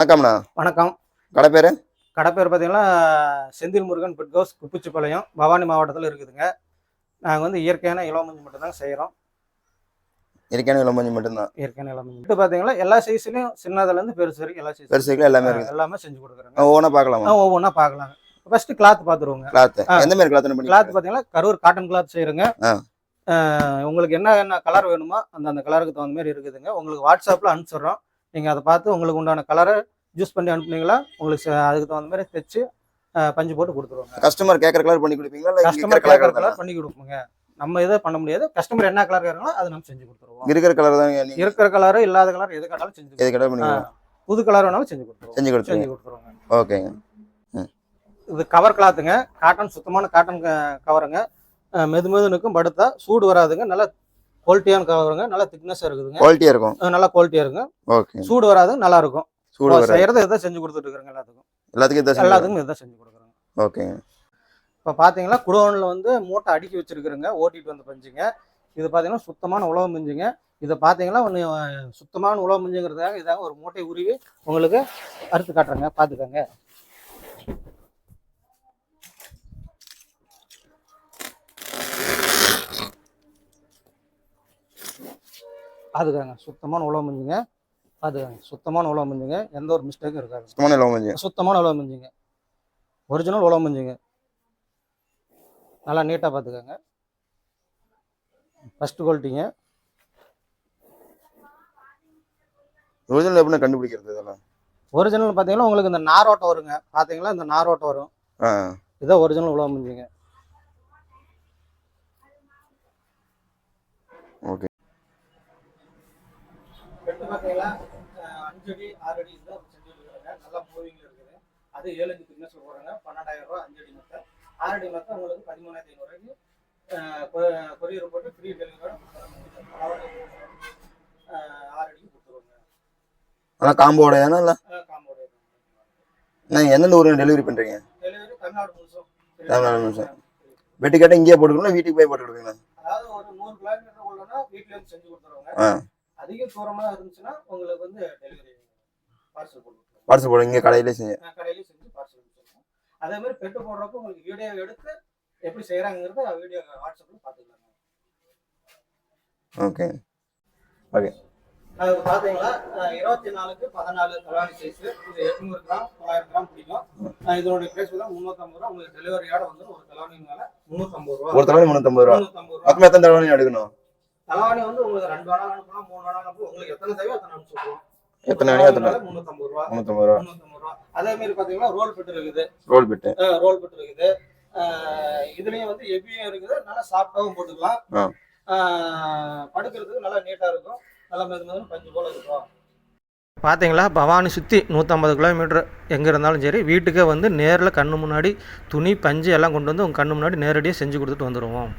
வணக்கம்ண்ணா வணக்கம். கடை பேர் கடை பேர் பார்த்தீங்கன்னா செந்தில் முருகன் பெட் ஹவுஸ் குப்பிச்சிப்பாளையம் பவானி மாவட்டத்தில் இருக்குதுங்க. நாங்கள் வந்து இயற்கையான இளமஞ்சு மட்டும்தாங்க செய்கிறோம் இருக்கான இளமஞ்சி மட்டும்தான். இயற்கையான இளமஞ்சு இது பார்த்தீங்கன்னா எல்லா சைஸ்லையும் சின்னதுலேருந்து பெருசு வரைக்கும் எல்லா சைஸ் பெருசுக்குள்ள எல்லாமே இருக்கு எல்லாமே செஞ்சு கொடுக்குறோங்க. ஒவ்வொன்றா பார்க்கலாமா? ஒவ்வொன்றா பார்க்கலாங்க. ஃபர்ஸ்ட் கிளாத் பார்த்துருவோங்க. கிளாத். எந்த மாதிரி கிளாத் கிளாத் பார்த்தீங்கன்னா கரூர் காட்டன் கிளாத் செய்கிறோங்க. உங்களுக்கு என்ன என்ன கலர் வேணுமோ அந்த அந்த கலருக்கு தகுந்த மாதிரி இருக்குதுங்க. உங்களுக்கு வாட்ஸ்அப்பில் அனுப்பிச்சிடுறோம். நீங்கள் அதை பார்த்து உங்களுக்கு உண்டான கலரை யூஸ் பண்ணி அனுப்புனீங்களா? உங்களுக்கு அதுக்கு தகுந்த மாதிரி தைச்சு பஞ்சு போட்டு கொடுத்துருவோங்க. கஸ்டமர் கேட்கற கலர் பண்ணி கொடுப்பீங்களா? கஸ்டமர் கேட்குற கலர் பண்ணி கொடுப்போங்க. நம்ம இதை பண்ண முடியாது. கஸ்டமர் என்ன கலர் கேட்குறாங்களோ அதை நம்ம செஞ்சு கொடுத்துருவோம். இருக்கிற கலர் தான் இருக்கிற கலர் இல்லாத கலர் எது கேட்டாலும் செஞ்சு எது. ஆ, புது கலர் வேணாலும் செஞ்சு கொடுத்துருவோம். செஞ்சு கொடுத்துருங்க. செஞ்சு கொடுத்துருவோங்க. ஓகேங்க. இது கவர் கிளாத்துங்க காட்டன் சுத்தமான காட்டன் கவருங்க மெது மெதுனுக்கும் படுத்தா சூடு வராதுங்க. நல்ல குவாலிட்டியான கவருங்க நல்ல திக்னஸாக இருக்குதுங்க. குவாலிட்டியா இருக்கும். நல்லா குவாலிட்டியாக இருக்குங்க. ஓகே சூடு வராது நல்லா இருக்கும். சூடு வர செய்யறது இதை செஞ்சு கொடுத்துட்டு இருக்கிறோங்க எல்லாத்துக்கும். எல்லாத்துக்கும் இதான் எல்லாத்துக்கும் இதை செஞ்சு கொடுக்குறோங்க. ஓகேங்க இப்போ பார்த்தீங்கன்னா குடோனில் வந்து மூட்டை அடுக்கி வச்சிருக்கிறோங்க. ஓட்டிட்டு வந்து பஞ்சுங்க. இது பார்த்தீங்கன்னா சுத்தமான உழவு மிஞ்சுங்க இதை பார்த்தீங்கன்னா ஒன்று சுத்தமான உழவு மிஞ்சுங்கிறதுக்காக இதாக ஒரு மூட்டை உருவி உங்களுக்கு அறுத்து காட்டுறேங்க. பார்த்துக்கோங்க. பார்த்துக்கோங்க சுத்தமான உழவு மிஞ்சுங்க. பார்த்துக்கோங்க சுத்தமான உழவு மிஞ்சுங்க. எந்த ஒரு மிஸ்டேக்கும் இருக்காது. சுத்தமான இளமஞ்சி சுத்தமான உழவு மிஞ்சுங்க. ஒரிஜினல் உழவு மிஞ்சுங்க. நல்லா நீட்டாக பார்த்துக்கோங்க ஃபஸ்ட்டு குவாலிட்டிங்க ஒரிஜினல் எப்படி கண்டுபிடிக்கிறது இதெல்லாம்? ஒரிஜினல் பார்த்தீங்கன்னா உங்களுக்கு இந்த நாரோட்டம் வருங்க. பார்த்தீங்களா இந்த நாரோட்டம் வரும். இதான் ஒரிஜினல் உழவு மிஞ்சுங்க. ஓகே. பார்த்தீங்களா அஞ்சு அடி ஆறு அடி தான் செஞ்சு கொடுக்குறாங்க நல்லா மூவிங்கில் இருக்குது. அது ஏழு அஞ்சு திக்னஸ் போடுறாங்க பன்னெண்டாயிரம் ரூபா அஞ்சு அடி மொத்தம். ஆறு அடி மொத்தம் உங்களுக்கு பதிமூணாயிரத்தி ஐநூறுரூவாய்க்கு கொரியர் போட்டு ஃப்ரீ டெலிவரியோட ஆறு அடிக்கு கொடுத்துருவாங்க. ஆனால் காம்போட இல்லை காம்போட நான் எந்தெந்த ஊருக்கு டெலிவரி பண்ணுறீங்க டெலிவரி தமிழ்நாடு முழுசும். தமிழ்நாடு முழுசும். வெட்டி கேட்டால் இங்கேயே போட்டுக்கணும் வீட்டுக்கு போய் போட்டு கொடுப்பீங்களா? அதாவது ஒரு நூறு கிலோமீட்டர் உள்ளனா வீட்ல இருந்து செஞ்சு கொடுத்துருவாங்க. அதிக தூரமா இருந்துச்சுன்னா உங்களுக்கு வந்து டெலிவரி பார்சல் போட்டு கொடுத்துருவாங்க. வாட்ஸ்அப் போட இங்கே கடையிலே செஞ்சு நான் கடையிலேயே செஞ்சு பார்சல் கொடுத்துருவோம். அதே மாதிரி பெட்டு போடுறப்போ உங்களுக்கு வீடியோ எடுத்து எப்படி செய்யறாங்கிறத வீடியோ வாட்ஸ்அப்ல பாத்துக்கலாங்க ஓகே அது பாத்தீங்களா அஹ் இருபத்தி நாலுக்கு பதினாலு தலானி சைஸ் இது எட்நூறு கிராம் தொள்ளாயிரம் கிராம் பிடிக்கும். இதோட பிரைஸ் வந்து முந்நூற்றம்பது ரூபா. உங்களுக்கு டெலிவரியோட வந்து ஒரு தலானி மேல முந்நூற்றம்பது ரூபா. ஒரு தலைவலி முந்நூற்றம்பது ரூபா. முந்நூற்றம்பது ரூபா. மொத்தம் எத்தனை தலைவலி எடுக்கணும்? தலானி வந்து உங்களுக்கு ரெண்டு வேணா அனுப்பலாம் மூணு வேணா அனுப்பலாம். உங்களுக்கு எத்தனை தேவையோ அத்தனை அனுப்பிச்சுடுவோம் எத்தனை வேணும் எத்தனை முந்நூற்றம்பது ரூபா. முந்நூற்றம்பது ரூபா. முந்நூற்றம்பது ரூபா. அதே மாதிரி பாத்தீங்கன்னா ரோல் பெட் இருக்குது. ரோல் பிட்டு. ரோல் பெட் இருக்குது. இதுலயும் வந்து ஹெவியும் இருக்குது. நல்லா சாஃப்டாவும் போட்டுக்கலாம். படுக்கிறதுக்கு நல்லா நீட்டா இருக்கும். நல்லா மெது மெதுன்னு பஞ்சு போல இருக்கும். பார்த்தீங்களா பவானி சுற்றி நூற்றம்பது கிலோமீட்டர் எங்கே இருந்தாலும் சரி வீட்டுக்கே வந்து நேரில் கண்ணு முன்னாடி துணி பஞ்சு எல்லாம் கொண்டு வந்து உங்கள் கண்ணு முன்னாடி நேரடியாக செஞ்சு கொடுத்துட்டு வந்துடுவோம்